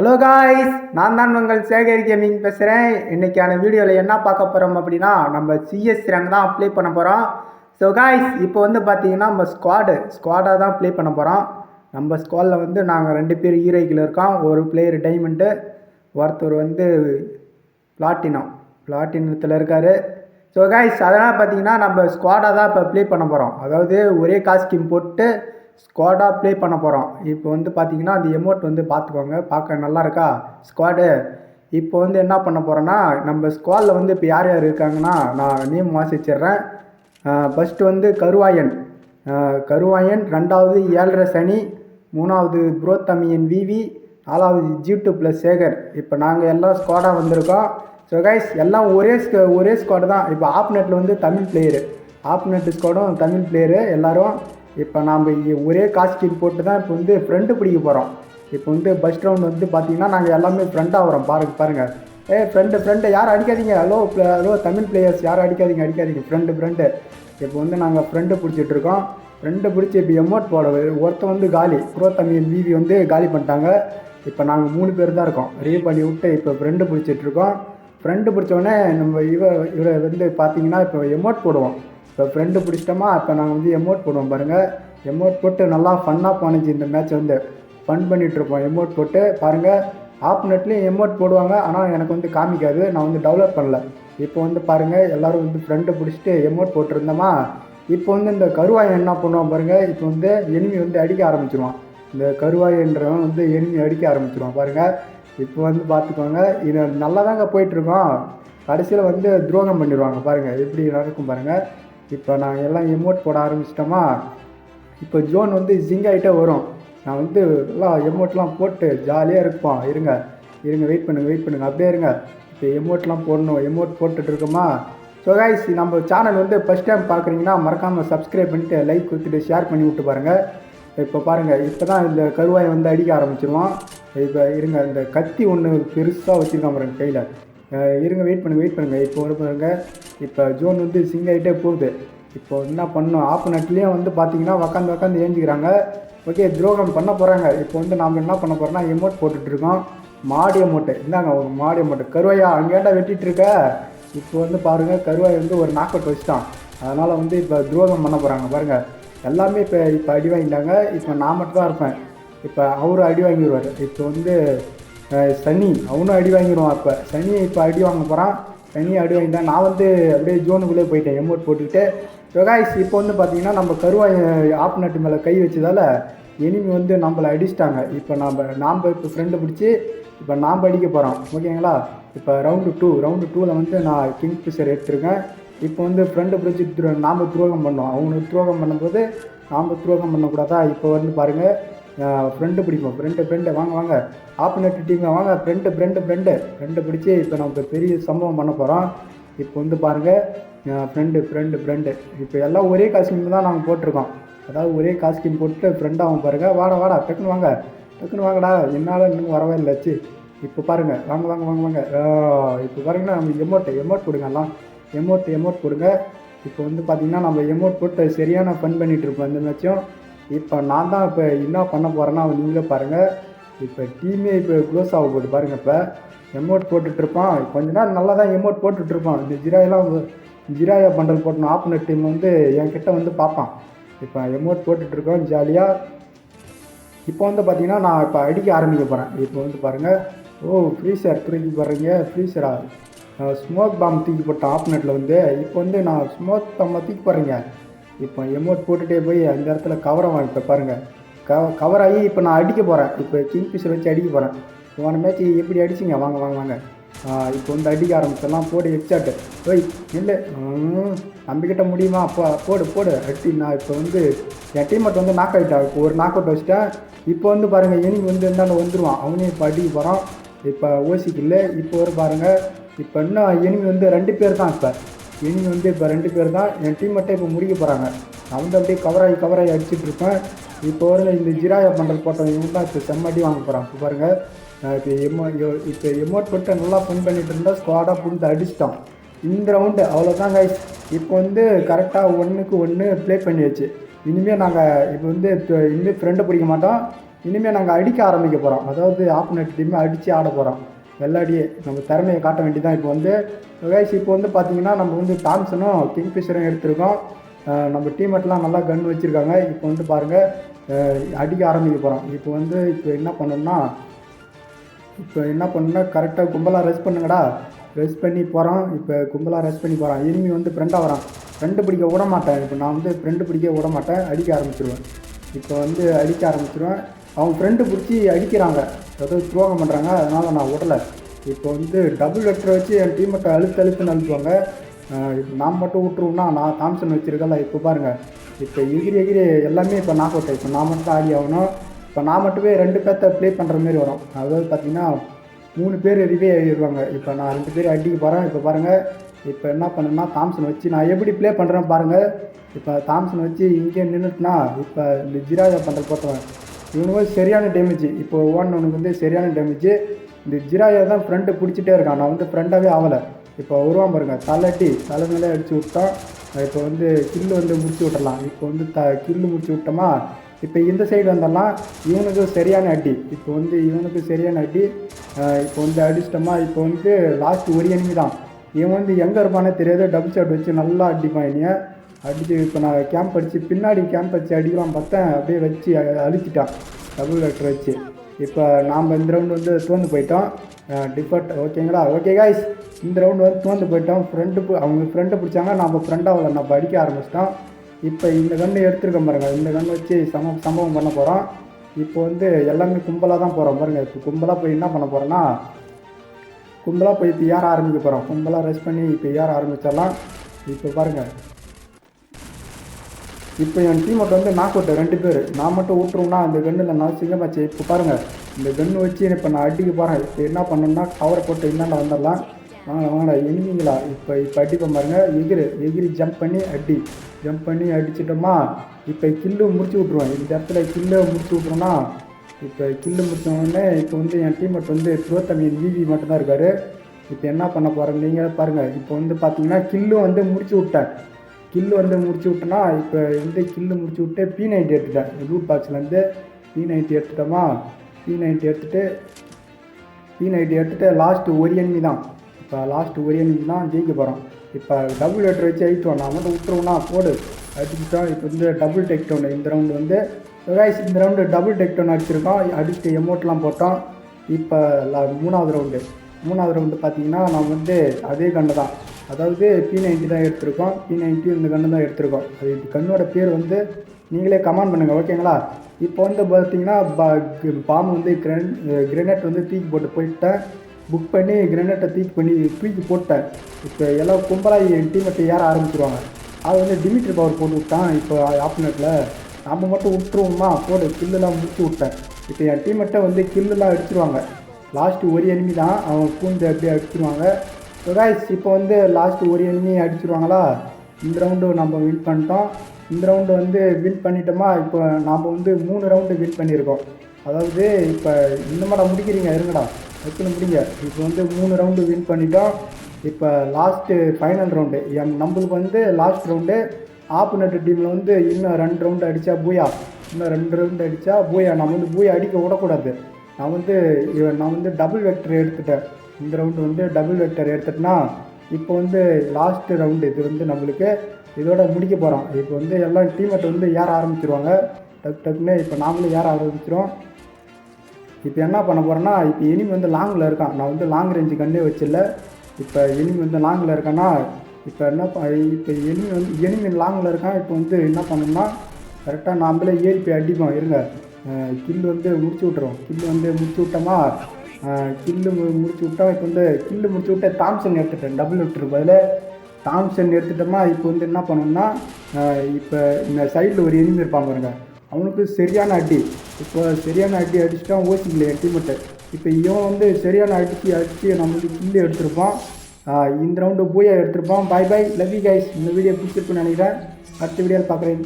Hello guys நான் தான் உங்கள் சேகர் கேமிங் பேசுகிறேன் இன்றைக்கான வீடியோவில் என்ன பார்க்க போகிறோம் அப்படின்னா நம்ம சிஎஸ் ரேங்க் தான் ப்ளே பண்ண போகிறோம் ஸோ காய்ஸ் இப்போ வந்து பார்த்தீங்கன்னா நம்ம ஸ்குவாடு ஸ்குவாடாக தான் ப்ளே பண்ண போகிறோம் நம்ம ஸ்குவாடில் வந்து நாங்கள் ரெண்டு பேர் ஹீரோக்கில் இருக்கோம். ஒரு பிளேயர் டைமண்டு ஒருத்தர் வந்து பிளாட்டினம் பிளாட்டினத்தில் இருக்கார். ஸோ காய்ஸ் அதனால் பார்த்தீங்கன்னா நம்ம ஸ்குவாடாக தான் இப்போ ப்ளே பண்ண போகிறோம் அதாவது ஒரே காஸ்டியூம் போட்டு ஸ்குவாடாக ப்ளே பண்ண போகிறோம் இப்போ வந்து பார்த்தீங்கன்னா அந்த எமௌண்ட் வந்து பார்த்துக்கோங்க பார்க்க நல்லா இருக்கா ஸ்குவாடு இப்போ வந்து என்ன பண்ண போகிறோன்னா நம்ம ஸ்குவாடில் வந்து இப்போ யார் யார் இருக்காங்கன்னா நான் நேம் வாசிச்சிடுறேன். ஃபஸ்ட்டு வந்து கருவாயன். கருவாயன் ரெண்டாவது ஏழரை சனி மூணாவது புரோத்தமியன் விவி நாலாவது ஜீட்டு ப்ளஸ் சேகர். இப்போ நாங்கள் எல்லாம் ஸ்குவாடாக வந்திருக்கோம். ஸோ கைஸ் எல்லாம் ஒரே ஸ்க ஒரே ஸ்குவாடு தான். இப்போ ஆப்நெட்டில் வந்து தமிழ் பிளேயரு ஆப்நெட் ஸ்குவாடும் தமிழ் பிளேயரு எல்லோரும் இப்போ நாம் ஒரே காஸ்டியூம் போட்டு தான் இப்போ வந்து ஃப்ரெண்டு பிடிக்க போகிறோம் இப்போ வந்து பஸ் ரவுண்ட் வந்து பார்த்தீங்கன்னா நாங்கள் எல்லாமே ஃப்ரெண்டாக வரோம் பாருங்க. பாருங்கள் ஏ ஃப்ரெண்டு ஃப்ரெண்டு யாரும் அடிக்காதீங்க. ஹலோ ஹலோ தமிழ் பிளேயர்ஸ் யாரும் அடிக்காதீங்க அடிக்காதீங்க. ஃப்ரெண்டு ஃப்ரெண்டு இப்போ வந்து நாங்கள் ஃப்ரெண்டு பிடிச்சிட்டு இருக்கோம். ஃப்ரெண்டு பிடிச்சி இப்போ எமௌண்ட் போட ஒருத்தன் வந்து காலி. புரோத்தமியன் விவி வந்து காலி பண்ணிட்டாங்க. இப்போ நாங்கள் மூணு பேர் தான் இருக்கோம். ரீ பண்ணி விட்டு இப்போ ஃப்ரெண்டு பிடிச்சிட்டு இருக்கோம். ஃப்ரெண்டு பிடிச்சோடனே நம்ம இவ இவரை வந்து பார்த்தீங்கன்னா இப்போ எமௌண்ட் போடுவோம். இப்போ ஃப்ரெண்டு பிடிச்சிட்டோமா இப்போ நாங்கள் வந்து எமோட் போடுவோம் பாருங்கள் எமோட் போட்டு நல்லா ஃபன்னாக போனுச்சு இந்த மேட்ச் வந்து ஃபன் பண்ணிகிட்ருப்போம் எமோட் போட்டு பாருங்கள் ஆப் நெட்லேயும் எமோட் போடுவாங்க. ஆனால் எனக்கு வந்து காமிக்காது. நான் வந்து டெவலப் பண்ணல. இப்போ வந்து பாருங்கள் எல்லோரும் வந்து ஃப்ரெண்டு பிடிச்சிட்டு எமோட் போட்டிருந்தோமா இப்போ வந்து இந்த கருவாயன் என்ன பண்ணுவான் பாருங்கள் இப்போ வந்து எனிமி வந்து அடிக்க ஆரம்பிச்சிருவான். இந்த கருவாயன்றவன் வந்து எனிமி அடிக்க ஆரம்பிச்சிருவான் பாருங்கள் இப்போ வந்து பார்த்துக்கோங்க இது நல்லா தாங்க போயிட்டுருக்கோம் கடைசியில் வந்து துரோகம் பண்ணிடுவாங்க பாருங்கள் எப்படி நடக்கும் பாருங்கள் இப்போ நாங்கள் எல்லாம் எமோட் போட ஆரம்பிச்சிட்டோமா? இப்போ ஜோன் வந்து ஜிங் ஆகிட்டே வரும். நான் வந்து எல்லாம் எமோட்லாம் போட்டு ஜாலியாக இருப்பான் இருங்க இருங்க வெயிட் பண்ணுங்க வெயிட் பண்ணுங்க. அப்படியே இருங்க. இப்போ எமோட்லாம் போடணும். எமோட் போட்டுட்டு இருக்கோமா? ஸோ கைஸ் நம்ம சேனல் வந்து ஃபஸ்ட் டைம் பார்க்குறீங்கன்னா மறக்காமல் சப்ஸ்கிரைப் பண்ணிட்டு லைக் கொடுத்துட்டு ஷேர் பண்ணி விட்டு பாருங்கள் இப்போ பாருங்கள் இப்போ தான் இந்த கருவாயை வந்து அடிக்க ஆரம்பிச்சிருவான் இப்போ இருங்க இந்த கத்தி ஒன்று பெருசாக வச்சுருக்கான் பாருங்கள் கையில். இருங்க வெயிட் பண்ணுங்க வெயிட் பண்ணுங்கள் இப்போ ஒரு பாருங்க இப்போ ஜோன் வந்து சிங் ஆகிட்டே போகுது. இப்போ என்ன பண்ணணும்? ஆப் நட்லேயும் வந்து பார்த்தீங்கன்னா உக்காந்து உக்காந்து ஏஞ்சிக்கிறாங்க. ஓகே துரோகம் பண்ண போகிறாங்க இப்போ வந்து நாம் என்ன பண்ண போகிறோம்னா எமோட் போட்டுட்ருக்கோம் மாடி அமௌண்ட்டு இந்தாங்க ஒரு மாடி அமௌண்ட்டு கருவாயா அங்கேண்டா வெட்டிகிட்ருக்க இருக்க? இப்போ வந்து பாருங்கள் கருவாய் வந்து ஒரு நாக் அவுட் வச்சுட்டான். அதனால் வந்து இப்போ துரோகம் பண்ண போகிறாங்க பாருங்கள் எல்லாமே இப்போ இப்போ அடி வாங்கிட்டாங்க. இப்போ நான் மட்டும் தான் இருப்பேன். இப்போ அவரும் அடி வாங்கிடுவார். இப்போ வந்து சனி அவனும் அடி வாங்கிடுவான் அப்போ. சனி இப்போ அடி வாங்க போகிறான் சனி அடி வாங்கிட்டான் நான் வந்து அப்படியே ஜோனுக்குள்ளே போயிட்டேன் எமோட் போட்டுக்கிட்டு. யோகாய்ஸ் இப்போ வந்து பார்த்தீங்கன்னா நம்ம கருவாய் ஆப் நட்டு மேலே கை வச்சதால் எனிமி வந்து நம்மளை அடிச்சிட்டாங்க. இப்போ நாம் நாம் இப்போ ஃப்ரெண்டு பிடிச்சி இப்போ நாம் அடிக்க போகிறோம் ஓகேங்களா இப்போ ரவுண்டு டூ ரவுண்டு டூவில் வந்து நான் கிங் ஃபிஷர் எடுத்திருக்கேன். இப்போ வந்து ஃப்ரெண்டு பிடிச்சி துரோ நாம் துரோகம் பண்ணோம். அவனுக்கு துரோகம் பண்ணும்போது நாம் துரோகம் பண்ணக்கூடாதா? இப்போ வந்து பாருங்கள் ஃப்ரெண்டு பிடிப்போம். ஃப்ரெண்டு ஃப்ரெண்டு வாங்க வாங்க. ஆப்போனட் டீம் வாங்க. ஃப்ரெண்டு ஃப்ரெண்டு ஃப்ரெண்டு ஃப்ரெண்டு பிடிச்சி இப்போ நம்ம பெரிய சம்பவம் பண்ண போகிறோம் இப்போ வந்து பாருங்கள் ஃப்ரெண்டு ஃப்ரெண்டு ஃப்ரெண்டு இப்போ எல்லாம் ஒரே காஸ்டியூம் தான் நாங்கள் போட்டிருக்கோம். அதாவது ஒரே காஸ்டியூம் போட்டு ஃப்ரெண்டாகவும் பாருங்கள் வாடா வாடா டக்குன்னு வாங்க. டக்குன்னு வாங்கடா. என்னால் இன்னும் வரவே இல்லைச்சு இப்போ பாருங்கள் வாங்க வாங்க வாங்க வாங்க. இப்போ பாருங்கன்னா நம்ம எமௌண்ட் எமௌண்ட் கொடுங்க எல்லாம். எமௌண்ட் எமௌண்ட் கொடுங்க. இப்போ வந்து பார்த்திங்கன்னா நம்ம எமௌண்ட் போட்டு சரியான ஃபன் பண்ணிகிட்டு இருப்போம். இந்த மேட்சும் இப்போ நான் தான் இப்போ என்ன பண்ண போகிறேன்னா நீங்களே பாருங்கள் இப்போ டீமே இப்போ க்ளோஸ் ஆக போகுது பாருங்கள் இப்போ. எமௌண்ட் போட்டுட்ருப்பான் கொஞ்ச நாள் நல்லா தான் எமௌண்ட் போட்டுட்ருப்பான் இந்த ஜிராயெல்லாம் ஜிராயா பண்டல் போட்டணும் ஆப்னர் டீம் வந்து என்கிட்ட வந்து பார்ப்பான். இப்போ எமௌண்ட் போட்டுட்ருக்கோம் ஜாலியாக இப்போ வந்து பார்த்திங்கன்னா நான் இப்போ அடிக்க ஆரம்பிக்க போகிறேன் இப்போ வந்து பாருங்கள் ஓ ஃப்ரீசர் தூக்கி போடுறீங்க. ஃப்ரீசரா ஸ்மோக் பாம் தூக்கி போட்டேன் ஆப்னெட்டில் வந்து. இப்போ வந்து நான் ஸ்மோக் பாம்பை தூக்கி போடுறீங்க. இப்போ எமோட் போட்டுகிட்டே போய் அந்த இடத்துல கவரை வாங்கிப்பேன் பாருங்கள் கவ கவர் ஆகி இப்போ நான் அடிக்க போகிறேன் இப்போ கிங் ஃபிஷர் வச்சு அடிக்க போகிறேன் போன மேட்ச் எப்படி அடிச்சிங்க? வாங்க வாங்க வாங்க. இப்போ வந்து அடிக்க ஆரம்பிச்சிடலாம். போடு ஹெட்ஷாட்டு ஓய் இல்லை நம்பிக்கிட்ட முடியுமா? போ போடு போடு. அடி நான் இப்போ வந்து என் டீம்மேட் வந்து நாக் அவுட் இப்போ ஒரு நாக் அவுட் வச்சுட்டேன் இப்போ வந்து பாருங்கள் எனிமி வந்து இருந்தாலும் வந்துடுவான் அவனையும் இப்போ அடிக்க போகிறான் இப்போ ஓசிக்கில்ல இப்போ ஒரு பாருங்கள் இப்போ இன்னும் எனிமி வந்து ரெண்டு பேர் தான் இப்போ. இனி வந்து இப்போ ரெண்டு பேர் தான் என் டீம் மட்டும் இப்போ முடிக்க போகிறாங்க நான் வந்து அப்படியே கவராகி கவராகி அடிச்சிட்டு இருப்பேன். இப்போ வர இந்த ஜிராயா பண்டல் போட்டவங்க இவங்க தான் இப்போ செம்மடி வாங்க போகிறான் இப்போ பாருங்கள் நான் இப்போ எமோ இப்போ எமோட் போட்டு நல்லா ஃபன் பண்ணிட்டு இருந்தால் ஸ்குவாடாக புரிந்து அடிச்சிட்டோம் இந்த ரவுண்டு அவ்வளோதான் கைஸ் இப்போ வந்து கரெக்டாக ஒன்றுக்கு ஒன்று ப்ளே பண்ணியாச்சு. இனிமேல் நாங்கள் இப்போ வந்து இனிமேல் ஃப்ரெண்டை பிடிக்க மாட்டோம். இனிமேல் நாங்கள் அடிக்க ஆரம்பிக்க போகிறோம் அதாவது ஆப்போனட் டீமை அடித்து ஆட போகிறோம் வெள்ளாடியே நம்ம திறமையை காட்ட வேண்டியதான் இப்போ வந்து கைஸ் இப்போ வந்து பார்த்தீங்கன்னா நம்ம வந்து தாம்சனும் கிங்ஃபிஷரும் எடுத்திருக்கோம். நம்ம டீமெட்லாம் நல்லா கன் வச்சுருக்காங்க. இப்போ வந்து பாருங்கள் அடிக்க ஆரம்பிக்க போகிறோம் இப்போ வந்து இப்போ என்ன பண்ணணும்னா இப்போ என்ன பண்ணணும்னா கரெக்டாக கும்பலாக ரெஸ்ட் பண்ணுங்கடா. ரெஸ்ட் பண்ணி போகிறோம் இப்போ கும்பலாக ரெஸ்ட் பண்ணி போகிறான் இனிமே வந்து ஃப்ரெண்டாக வரான். ஃப்ரெண்டு பிடிக்க விட மாட்டேன். இப்போ நான் வந்து ஃப்ரெண்டு பிடிக்க விட மாட்டேன். அடிக்க ஆரம்பிச்சிருவேன். இப்போ வந்து அடிக்க ஆரம்பிச்சிருவேன். அவங்க ஃப்ரெண்டு பிடிச்சி அடிக்கிறாங்க. ஏதோ துரோகம் பண்ணுறாங்க அதனால் நான் விடலை இப்போ வந்து டபுள் வெக்டர் வச்சு என் டீமெட்டை அழுத்து அழுத்துன்னு அழுத்துவாங்க நான் மட்டும் விட்டுருவோம்னா நான் தாம்சன் வச்சுருக்கல இப்போ பாருங்கள் இப்போ எகிரி எகிரி எல்லாமே இப்போ நாக் அவுட் இப்போ நான் மட்டும் தான் ஆடி ஆகணும். இப்போ நான் மட்டுமே ரெண்டு பேர்த்த ப்ளே பண்ணுற மாதிரி வரும். அதாவது பார்த்தீங்கன்னா மூணு பேர் ரிவே ஆகிடுவாங்க இப்போ நான் ரெண்டு பேர் அடிக்க போகிறேன் இப்போ பாருங்கள் இப்போ என்ன பண்ணுன்னா தாம்சன் வச்சு நான் எப்படி ப்ளே பண்ணுறேன் பாருங்கள் இப்போ தாம்சன் வச்சு இங்கே நின்றுட்டுனா இப்போ இந்த ஜிராஜா பண்ணுற போட்டுவேன் இவனுக்கு சரியான டேமேஜ் இப்போ ஓடினவனுக்கு வந்து சரியான டேமேஜ் இந்த ஜிராயா தான் ஃப்ரெண்டு பிடிச்சிட்டே இருக்கான். நான் வந்து ஃப்ரெண்டாகவே ஆகலை இப்போ வருவான் பாருங்க. தலைட்டி தலை மேலே அடித்து விட்டான். இப்போ வந்து கில்லு வந்து முடிச்சு விட்டுறலாம். இப்போ வந்து த கில்லு முடிச்சு விட்டோமா? இப்போ இந்த சைடு வந்தோம்னா இவனுக்கு சரியான அடி. இப்போ வந்து இவனுக்கு சரியான அடி. இப்போ வந்து அடிச்சிட்டோமா? இப்போ வந்து லாஸ்ட் ஒரு எனிமி தான். இவன் வந்து எங்கே இருப்பானே தெரியாது. டபுள் ஷாட் வச்சு நல்லா அடிப்பான் இனியை அடிச்சு இப்போ நான் கேம்ப் அடித்து பின்னாடி கேம்ப் அடித்து அடிக்கலாம் பார்த்தேன். அப்படியே வச்சு அழிச்சிட்டான் டபுள் வெக்டர் வச்சு. இப்போ நாம் இந்த ரவுண்டு வந்து தோந்து போயிட்டோம். டிஃபர்ட் ஓகேங்களா ஓகே காய்ஸ் இந்த ரவுண்டு வந்து தோந்து போயிட்டோம். ஃப்ரெண்டு அவங்க ஃப்ரெண்டை பிடிச்சாங்க. நம்ம ஃப்ரெண்டாக அவளை நம்ம அடிக்க ஆரம்பிச்சிட்டோம். இப்போ இந்த கன்று எடுத்துருக்க பாருங்கள் இந்த கன்று வச்சு சம சம்பவம் பண்ண போகிறோம் இப்போ வந்து எல்லாமே கும்பலாக தான் போகிறோம் பாருங்கள் இப்போ கும்பலாக போய் என்ன பண்ண போகிறோன்னா கும்பலாக போய் இப்போ ஏற ஆரம்பிக்க போகிறோம் கும்பலாக ரெஸ்ட் பண்ணி இப்போ ஏற ஆரம்பிச்சிடலாம். இப்போ பாருங்கள் இப்போ என் டீமோட்ட வந்து நாக் அவுட் ரெண்டு பேர். நான் மட்டும் விட்டுருவோம்னா அந்த கண்ணில் நான் சிங்கமாச்சு இப்போ பாருங்கள் இந்த கன்று வச்சு இப்போ நான் அடிக்க போகிறேன் இப்போ என்ன பண்ணணும்னா கவரை போட்டு என்னென்ன வந்துடலாம் வாங்க வாங்கடா எனிமிங்களா இப்போ இப்போ அடிப்போம் பாருங்கள் எகிரு எகிரி ஜம்ப் பண்ணி அடி. ஜம்ப் பண்ணி அடிச்சிட்டோமா? இப்போ கில்லு முடிச்சு விட்ருவேன் இந்த இடத்துல கில்லு முடிச்சு விட்றோன்னா இப்போ கில்லு முடிச்ச இப்போ வந்து என் டீமேட் வந்து துரோத்தமியன் விவி மட்டும்தான் இருக்கார். இப்போ என்ன பண்ண போகிறேன் நீங்கள் பாருங்கள் இப்போ வந்து பார்த்தீங்கன்னா கில்லும் வந்து முடிச்சு விட்டேன். கில்லு வந்து முடிச்சு விட்டேன்னா இப்போ வந்து கில்லு முடிச்சு விட்டு பி நைன்ட்டி எடுத்துட்டேன். ரூட் பாக்ஸ்லேருந்து பி நைன்ட்டி எடுத்துட்டோமா? பி நைன்ட்டி எடுத்துகிட்டு பி நைன்ட்டி எடுத்துகிட்டு லாஸ்ட்டு ஒரு enemy தான். இப்போ லாஸ்ட்டு ஒரு enemy தான் ஜெயிக்க போகிறோம் இப்போ டபுள் லெட்டர் வச்சு அழித்தோம் நான் மட்டும் விட்டுருவோம்னா போடு. அடிச்சுட்டோம் இப்போ வந்து டபுள் டெக் டவுன் இந்த ரவுண்டு வந்து guys இந்த ரவுண்டு டபுள் டெக் டவுன் அடிச்சிருக்கோம் அடிச்சுட்டு எமௌண்ட்லாம் போட்டோம். இப்போ மூணாவது ரவுண்டு மூணாவது ரவுண்டு பார்த்தீங்கன்னா நான் வந்து அதே கண்டு தான். அதாவது பி நைன்ட்டி தான் எடுத்திருக்கோம். பி நைன்ட்டி இந்த கன்று தான் எடுத்திருக்கோம். அது இந்த கண்ணோட பேர் வந்து நீங்களே கமெண்ட் பண்ணுங்கள் ஓகேங்களா இப்போ வந்து பார்த்தீங்கன்னா பாம்பு வந்து கிரன் கிரனேட் வந்து தூக்கி போட்டு போயிட்டேன். புக் பண்ணி கிரனேட்டை தூக்கி பண்ணி தூக்கி போட்டேன். இப்போ எல்லாம் கும்பலாக என் டீமெட்டை ஏற ஆரம்பிச்சிருவாங்க. அது வந்து டிமிட்ரி பவர் போட்டு விட்டான் இப்போ ஆப்போனட்டில் நம்ம மட்டும் விட்டுருவோமா? போடு கில்லுலாம் முடிச்சு விட்டேன். இப்போ என் டீமெட்டை வந்து கில்லுலாம் அடிச்சிருவாங்க. லாஸ்ட்டு ஒரு எனிமி தான். அவன் பூந்து அப்படியே அடிச்சிருவாங்க. ஸோ இப்போ வந்து லாஸ்ட்டு ஒரு எண்ணி அடிச்சிருவாங்களா? இந்த ரவுண்டு நம்ம வின் பண்ணிட்டோம். இந்த ரவுண்டு வந்து வின் பண்ணிட்டோமா? இப்போ நாம் வந்து மூணு ரவுண்டு வின் பண்ணியிருக்கோம். அதாவது இப்போ இந்த மாதிரி முடிக்கிறீங்க இருங்கடா. எத்தனை முடிங்க. இப்போ வந்து மூணு ரவுண்டு வின் பண்ணிட்டோம். இப்போ லாஸ்ட்டு ஃபைனல் ரவுண்டு எம் நம்மளுக்கு வந்து லாஸ்ட் ரவுண்டு ஆப்போனட் டீமில் வந்து இன்னும் ரெண்டு ரவுண்டு அடித்தா பூயா? இன்னும் ரெண்டு ரவுண்டு அடித்தா பூயா? நம்ம வந்து பூயா அடிக்க விடக்கூடாது. நான் வந்து இவன் நான் வந்து டபுள் வெக்டர் எடுத்துட்டேன். இந்த ரவுண்டு வந்து டபுள் வெக்டர் எடுத்துட்டேன்னா இப்போ வந்து லாஸ்ட்டு ரவுண்டு இது வந்து நம்மளுக்கு இதோட முடிக்க போகிறோம் இப்போ வந்து எல்லாம் டீமெட் வந்து ஏற ஆரம்பிச்சிருவாங்க. டக் டக்குன்னு இப்போ நாமளும் ஏற ஆரம்பிச்சிரும் இப்போ என்ன பண்ண போகிறேன்னா இப்போ எனிமி வந்து லாங்கில் இருக்கான். நான் வந்து லாங் ரேஞ்சு கண்ணே வச்சில்ல. இப்போ எனிமி வந்து லாங்கில் இருக்கான்னா இப்போ என்ன இப்போ எனிமி வந்து எனிமி லாங்கில் இருக்கான். இப்போ வந்து என்ன பண்ணணும்னா கரெக்டாக நாமளே ஏறி போய் அடிப்போம். இருங்க. கில்லு வந்து முடிச்சு விட்றோம் கில்லு வந்து முடிச்சு விட்டோமா? கில்லு முடிச்சு விட்டோம் இப்போ வந்து கில்லு முடிச்சு விட்டு தாம்சன் எடுத்துட்டேன் டபுள் விட்டுரு பதில். தாம்சன் எடுத்துட்டோமா இப்போ வந்து என்ன பண்ணணும்னா இப்போ இந்த சைடில் ஒரு எனிமி இருப்பான் பாருங்க. அவனுக்கு சரியான அடி. இப்போ சரியான அடி அடிச்சுட்டான் ஓசிக்கல என் டீமெட்டு இப்போ இவன் வந்து சரியான அடிச்சு அடிச்சு நம்மளுக்கு கில்லு எடுத்திருப்பான். இந்த round booyah எடுத்திருப்பான். Bye bye love you guys இந்த வீடியோ பிடிச்சிருக்குன்னு நினைக்கிறேன். அடுத்த வீடியோவில் பார்க்குறேன்.